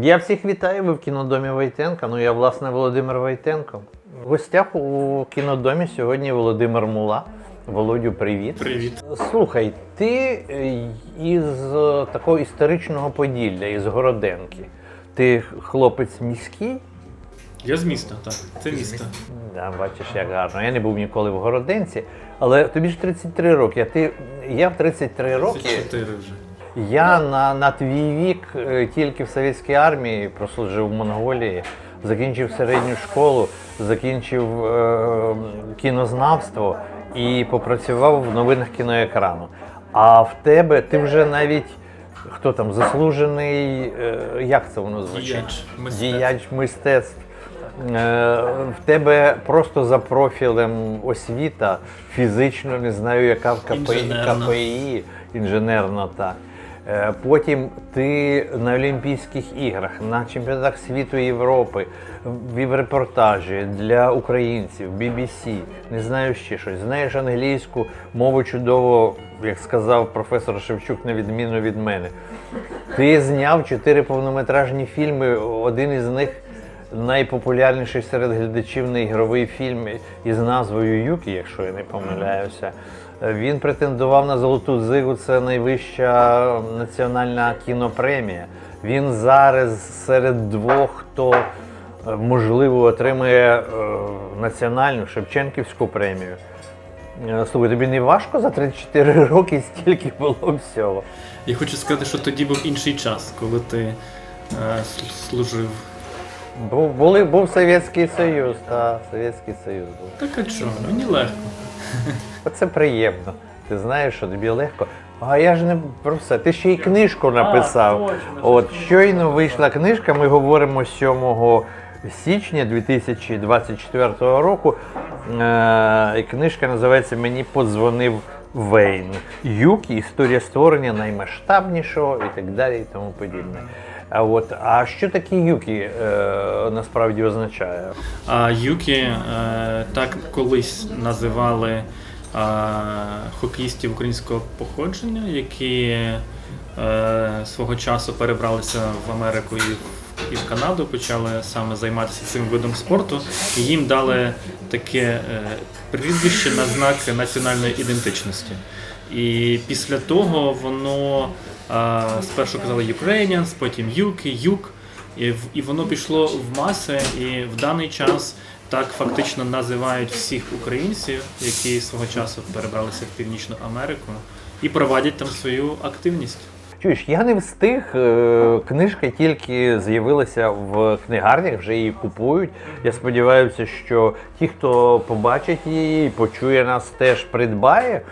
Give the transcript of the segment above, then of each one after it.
Я всіх вітаю, ви в кінодомі Войтенка. Ну я, власне, Володимир Войтенко. В гостях у кінодомі сьогодні Володимир Мула. Володю, привіт. Привіт. Слухай, ти е, із е, такого історичного Поділля, із Городенки. Ти хлопець міський? Я з міста, так. Це місто. Да, бачиш, як гарно. Я не був ніколи в Городенці, але тобі ж 33 роки. А ти я в 33 роки. Це чотири вже. Я на, на твій вік е, тільки в совєтській армії прослужив в Монголії, закінчив середню школу, закінчив е, кінознавство і попрацював в новинах кіноекрану. А в тебе ти вже навіть хто там заслужений, е, як це воно звучить? Діяч мистецтв. Діяч мистецтв. Е, В тебе просто за профілем освіта, фізично не знаю, яка в КПІ, Інженерна. КПІ інженерно так. Е, Потім ти на Олімпійських іграх, на чемпіонатах світу і Європи, в репортажі для українців, BBC, не знаю ще щось. Знаєш англійську мову чудово, як сказав професор Шевчук, на відміну від мене. Ти зняв чотири повнометражні фільми. Один із них найпопулярніший серед глядачів неігровий фільм із назвою Юкі, якщо я не помиляюся. Він претендував на золоту зигу. Це найвища національна кінопремія. Він зараз серед двох, хто е, можливо отримає е, національну Шевченківську премію. Е, Слухай, тобі не важко за 34 роки стільки було всього. Я хочу сказати, що тоді був інший час, коли ти е, служив. Був, були, був Совєтський Союз, та Совєтський Союз був. Так а що, мені легко. Оце приємно. Ти знаєш, що тобі легко. А я ж не про все. Ти ще й книжку написав. От щойно вийшла книжка. Ми говоримо 7 січня 2024 року. Е, книжка називається Мені подзвонив Вейн. Юкі, історія створення наймасштабнішого і так далі, і тому подібне. А от а що таке Юкі е, насправді означає? А Юкі е, так колись називали е, хокеїстів українського походження, які свого часу перебралися в Америку і і в Канаду, почали саме займатися цим видом спорту, і їм дали таке прізвище на знак національної ідентичності. І після того воно спершу казали Ukrainians, потім Юки, Юк. І, і воно пішло в маси, і в даний час так фактично називають всіх українців, які свого часу перебралися в Північну Америку і проводять там свою активність. Чуєш, я не встиг. е, Книжка тільки з'явилася в книгарнях, вже її купують. Я сподіваюся, що ті, хто побачить її, почує нас, теж придбає.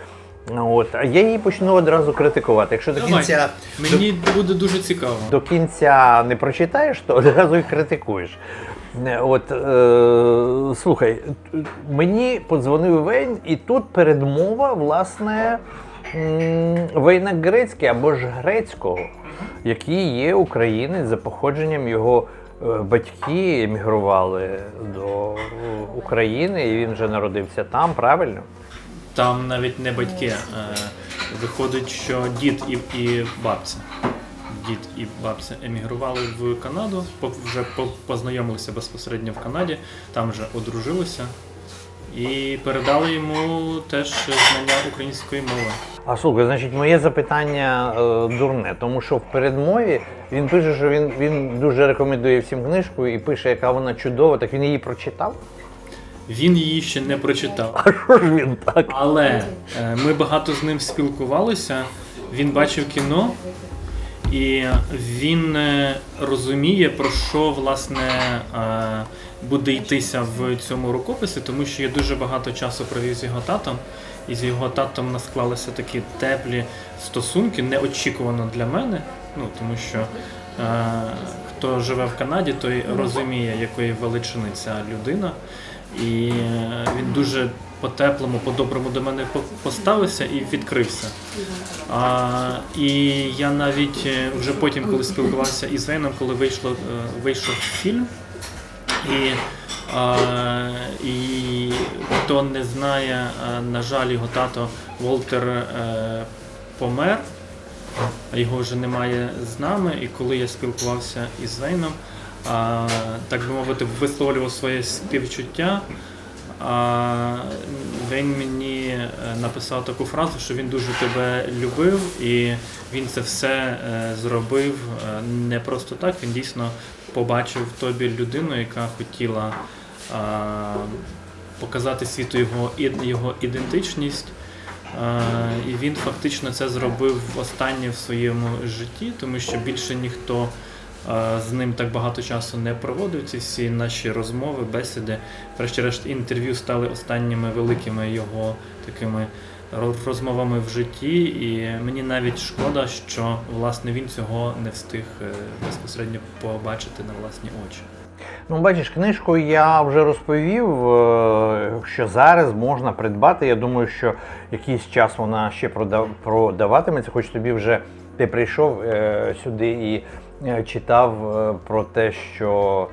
От, а я її почну одразу критикувати. Якщо до Давай. кінця Мені буде дуже цікаво. до кінця не прочитаєш, то одразу і критикуєш. От е, слухай, мені подзвонив Вейн, і тут передмова, власне, Вейна Грецький або ж грецького, який є українець за походженням його. е, Батьки емігрували до України, і він вже народився там, правильно? Там навіть не батьки. е, Виходить, що дід і, і бабця. Дід і бабця емігрували в Канаду, по- вже по- познайомилися безпосередньо в Канаді, там вже одружилися і передали йому теж знання української мови. А слухай, значить, моє запитання е, дурне, тому що в передмові він пише, що він, він дуже рекомендує всім книжку і пише, яка вона чудова, так він її прочитав. Він її ще не прочитав. А що ж він так? Але е, ми багато з ним спілкувалися. Він бачив кіно, і він е, розуміє, про що власне е, буде йтися в цьому рукописі, тому що я дуже багато часу провів з його татом, і з його татом у нас склалися такі теплі стосунки, неочікувано для мене. Ну тому що е, хто живе в Канаді, той розуміє, якої величини ця людина. І е, він дуже по-теплому, по-доброму до мене поставився і відкрився. А, і я навіть е, вже потім, коли спілкувався із Вейном, коли вийшло, е, вийшов фільм, і, а, і хто не знає, на жаль, його тато Волтер помер. його вже немає з нами. І коли я спілкувався із Вейном, так би мовити, висловлював своє співчуття. Він мені е, написав таку фразу, що він дуже тебе любив, і він це все е, зробив е, не просто так. Він дійсно побачив в тобі людину, яка хотіла показати світу його, його ідентичність. І він фактично це зробив останнє в своєму житті, тому що більше ніхто з ним так багато часу не проводив. Ці всі наші розмови, бесіди, врешті-решт, інтерв'ю стали останніми великими його такими розмовами в житті. І мені навіть шкода, що власне він цього не встиг е, безпосередньо побачити на власні очі. Ну, бачиш, книжку я вже розповів, е, що зараз можна придбати. Я думаю, що якийсь час вона ще прода- продаватиметься, хоч тобі вже ти прийшов е, сюди і читав е, про те, що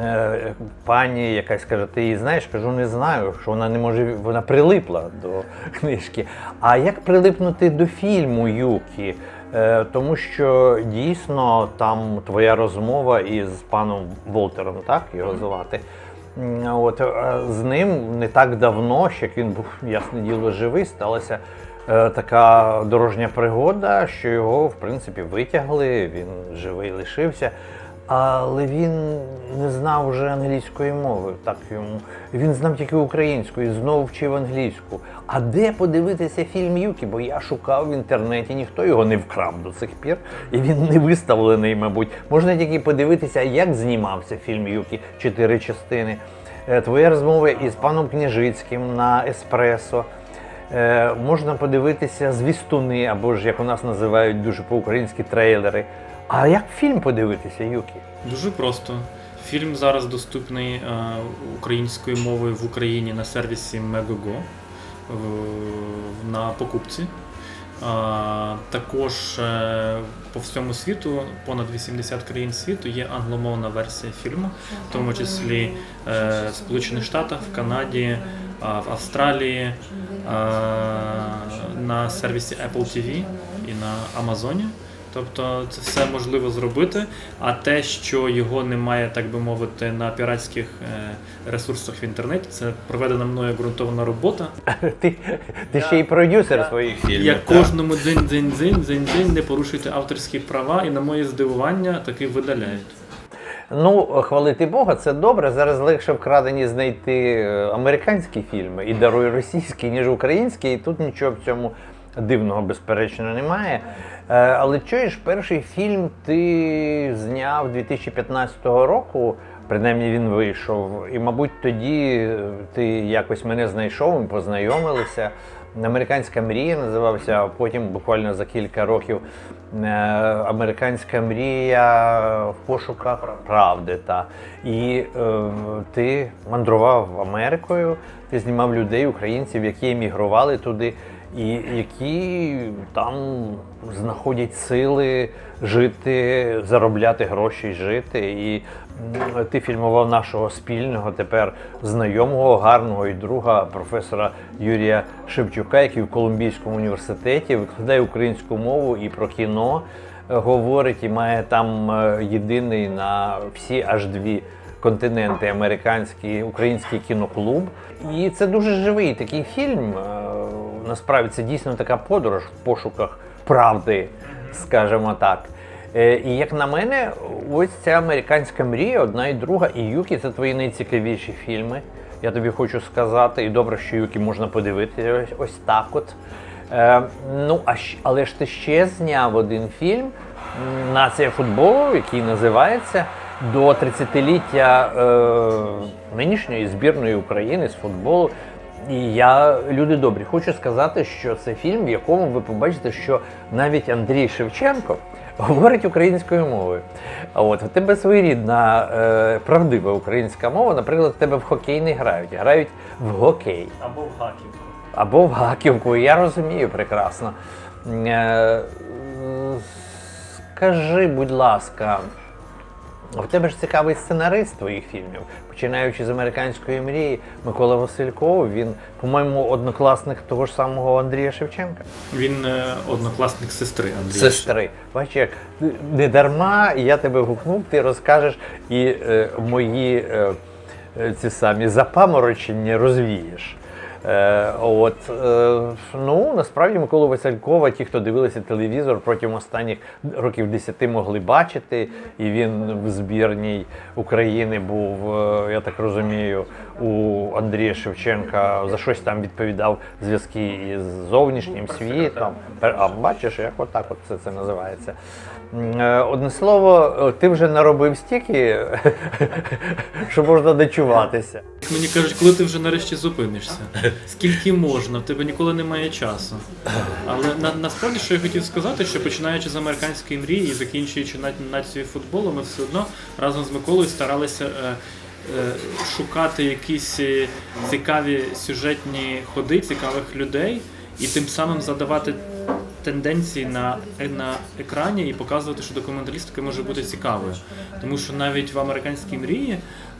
е, пані якась каже, ти її знаєш? Кажу, не знаю, що вона не може, вона прилипла до книжки. А як прилипнути до фільму Юкі? Е, Тому що дійсно там твоя розмова із паном Волтером, так його звати. От е, з ним не так давно, ще як він був ясне діло живий, сталася е, така дорожня пригода, що його в принципі витягли. Він живий лишився. Але він не знав вже англійської мови. Так йому він знав тільки українську і знову вчив англійську. А де подивитися фільм Юкі? Бо я шукав в інтернеті, ніхто його не вкрав до цих пір, і він не виставлений, мабуть. Можна тільки подивитися, як знімався фільм Юкі, чотири частини. Е, Твоя розмова із паном Княжицьким на Еспресо. Е, можна подивитися звістуни, або ж як у нас називають дуже по-українськи трейлери. А як фільм подивитися, Юкі? Дуже просто. Фільм зараз доступний е, українською мовою в Україні на сервісі Megogo на покупці. Також е, по всьому світу, понад 80 країн світу, є англомовна версія фільму, в тому числі в Сполучених Штатах, в Канаді, в Австралії, на сервісі Apple TV і на Амазоні. Тобто це все можливо зробити, а те, що його немає, так би мовити, на піратських е, ресурсах в інтернеті, це проведена мною ґрунтовна робота. Ти, ти ще й продюсер своїх фільмів. Я кожному дзинь дзинь дзинь дзинь дзинь не порушуйте авторські права, і на моє здивування таки видаляють. Ну, хвалити Бога, це добре. Зараз легше вкрадені знайти е, американські фільми і даруй російські, ніж українські, і тут нічого в цьому дивного, безперечно, немає. Е, Але чуєш, перший фільм ти зняв 2015 року. Принаймні він вийшов. І, мабуть, тоді е, ти якось мене знайшов, ми познайомилися. Американська мрія називався, а потім буквально за кілька років е, Американська мрія в пошуках правди. Та. І е, ти мандрував Америкою, ти знімав людей, українців, які емігрували туди, і які там знаходять сили жити, заробляти гроші, жити. І ти фільмував нашого спільного тепер знайомого, гарного і друга професора Юрія Шевчука, який в Колумбійському університеті викладає українську мову і про кіно е, говорить, і має там е, єдиний на всі аж дві континенти американський український кіноклуб. І це дуже живий такий фільм. Е, Насправді це дійсно така подорож в пошуках правди, скажімо так. Е, І як на мене, ось ця американська мрія, одна і друга, і Юкі це твої найцікавіші фільми. Я тобі хочу сказати, і добре, що Юкі можна подивитися ось, ось так. От. Е, ну, а але ж ти ще зняв один фільм Нація футболу, який називається до 30-ліття е, нинішньої збірної України з футболу. І я, люди добрі, хочу сказати, що це фільм, в якому ви побачите, що навіть Андрій Шевченко говорить українською мовою. А от в тебе своєрідна е, правдива українська мова, наприклад, в тебе в хокей не грають, грають в гокей Або в хаків. або в гаківку. Я розумію прекрасно. Е, Скажи, будь ласка, в тебе ж цікавий сценарист твоїх фільмів, починаючи з американської мрії, Микола Васильков, він, по-моєму, однокласник того ж самого Андрія Шевченка. Він е, однокласник сестри Андрія. Сестри. Бачиш, як не дарма я тебе гукнув, ти розкажеш і е, мої е, е, ці самі запаморочення розвієш. Е, от, е, ну, насправді Миколу Василькова, ті, хто дивилися телевізор протягом останніх років 10 могли бачити, і він в збірній України був, е, я так розумію, у Андрія Шевченка за щось там відповідав зв'язки із зовнішнім світом. А бачиш, як отак от це, це називається. Е, Одне слово, ти вже наробив стільки, що можна дочуватися. Мені кажуть, коли ти вже нарешті зупинишся? Скільки можна? В тебе ніколи немає часу. Але на, насправді, що я хотів сказати, що починаючи з американської мрії і закінчуючи на, нацією футболу, ми все одно разом з Миколою старалися е, е, шукати якісь е, цікаві сюжетні ходи, цікавих людей, і тим самим задавати тенденції на, на екрані і показувати, що документалістика може бути цікавою. Тому що навіть в американській мрії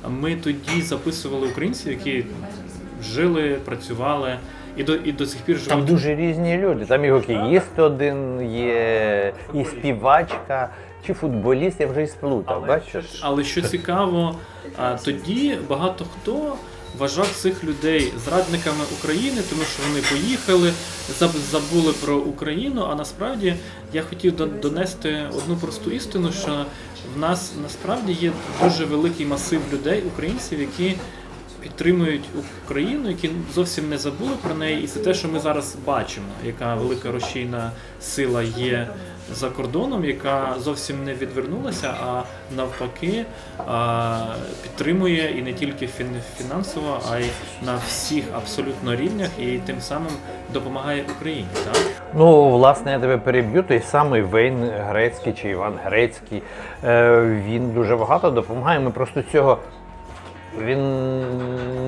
ми тоді записували українців, які жили, працювали і до, і до сих пір живуть. Там дуже різні люди. Там і гокеїст один є, і співачка, чи футболіст, я вже і сплутав, бачиш? Але що цікаво, тоді багато хто вважав цих людей зрадниками України, тому що вони поїхали, забули про Україну. А насправді я хотів до- донести одну просту істину, що в нас насправді є дуже великий масив людей, українців, які підтримують Україну, які зовсім не забули про неї, і це те, що ми зараз бачимо, яка велика рушійна сила є за кордоном, яка зовсім не відвернулася, а навпаки підтримує і не тільки фін- фінансово, а й на всіх абсолютно рівнях, і тим самим допомагає Україні. Так? Ну, власне, я тебе переб'ю. Той самий Вейн Грецький чи Іван Грецький. Е, він дуже багато допомагає. Ми просто цього. Він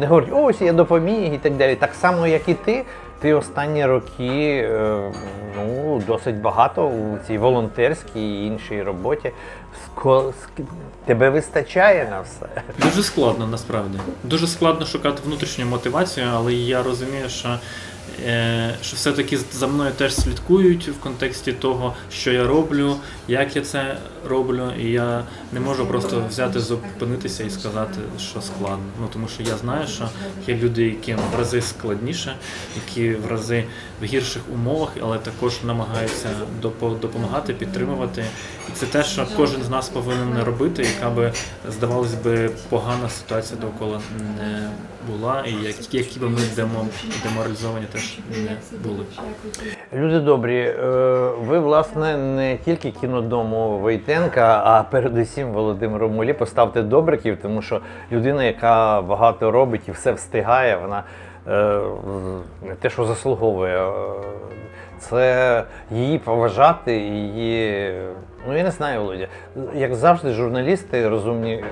не говорить, ось я допоміг і так далі. Так само, як і ти. Ти останні роки е, ну, досить багато у цій волонтерській і іншій роботі. Тебе вистачає на все. Дуже складно насправді. Дуже складно шукати внутрішню мотивацію, але я розумію, що, е, що все-таки за мною теж слідкують в контексті того, що я роблю, як я це роблю, і я не можу просто взяти, зупинитися і сказати, що складно. Ну тому що я знаю, що є люди, яким в рази складніше, які в рази в гірших умовах, але також намагаються допомагати, підтримувати. І це те, що кожен з нас повинен робити, яка би здавалось би погана ситуація довкола не була, і як- які би ми демо, деморалізовані теж не були. Люди добрі, е, ви власне не тільки кінодому Войтенка, а передусім Володимиру Мулі поставте добриків, тому що людина, яка багато робить і все встигає, вона е, не те, що заслуговує. Це її поважати, її. Ну я не знаю, Володя. Як завжди, журналісти розумні е,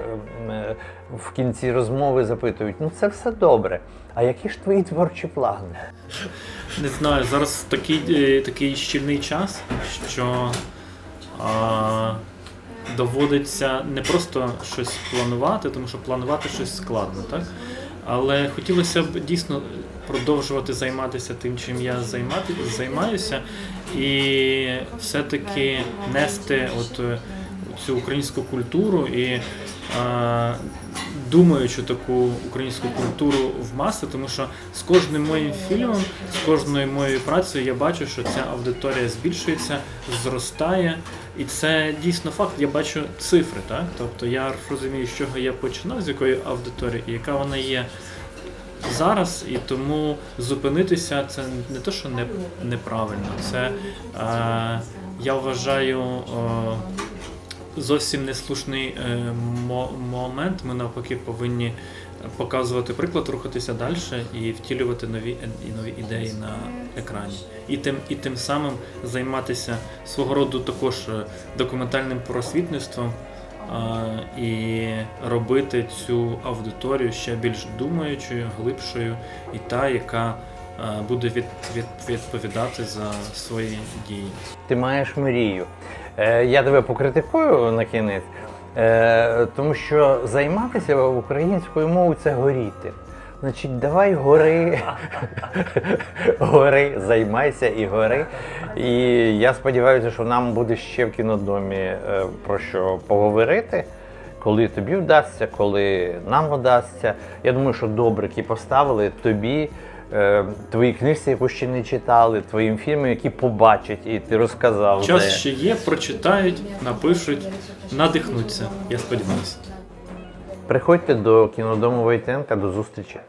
е, в кінці розмови запитують: ну це все добре. А які ж твої творчі плани? Не знаю, зараз такий, такий щільний час, що а, доводиться не просто щось планувати, тому що планувати щось складно, так? Але хотілося б дійсно продовжувати займатися тим, чим я займати, займаюся, і все-таки нести от е, цю українську культуру і а, думаючу таку українську культуру в маси, тому що з кожним моїм фільмом, з кожною моєю працею я бачу, що ця аудиторія збільшується, зростає, і це дійсно факт. Я бачу цифри, так тобто я розумію, з чого я починав, з якої аудиторії, і яка вона є. Зараз і тому зупинитися це не те, що не, неправильно. Це е, я вважаю е, зовсім неслушний е, мо- момент. Ми навпаки повинні показувати приклад, рухатися далі і втілювати нові і нові ідеї на екрані. І тим, і тим самим займатися свого роду також е, документальним просвітництвом. е, І робити цю аудиторію ще більш думаючою, глибшою, і та, яка е, буде від, від, відповідати за свої дії. Ти маєш мрію. Е, я тебе покритикую на кінець. Е, тому що займатися українською мовою це горіти. Значить, давай гори, гори, займайся і гори. І я сподіваюся, що нам буде ще в кінодомі е, про що поговорити. Коли тобі вдасться, коли нам вдасться. Я думаю, що добрики поставили тобі, е, твої книжці, яку ще не читали, твоїм фільмам, які побачать, і ти розказав. Час де. ще є, прочитають, напишуть, надихнуться. Я сподіваюся. Приходьте до кінодому Войтенка, до зустрічі.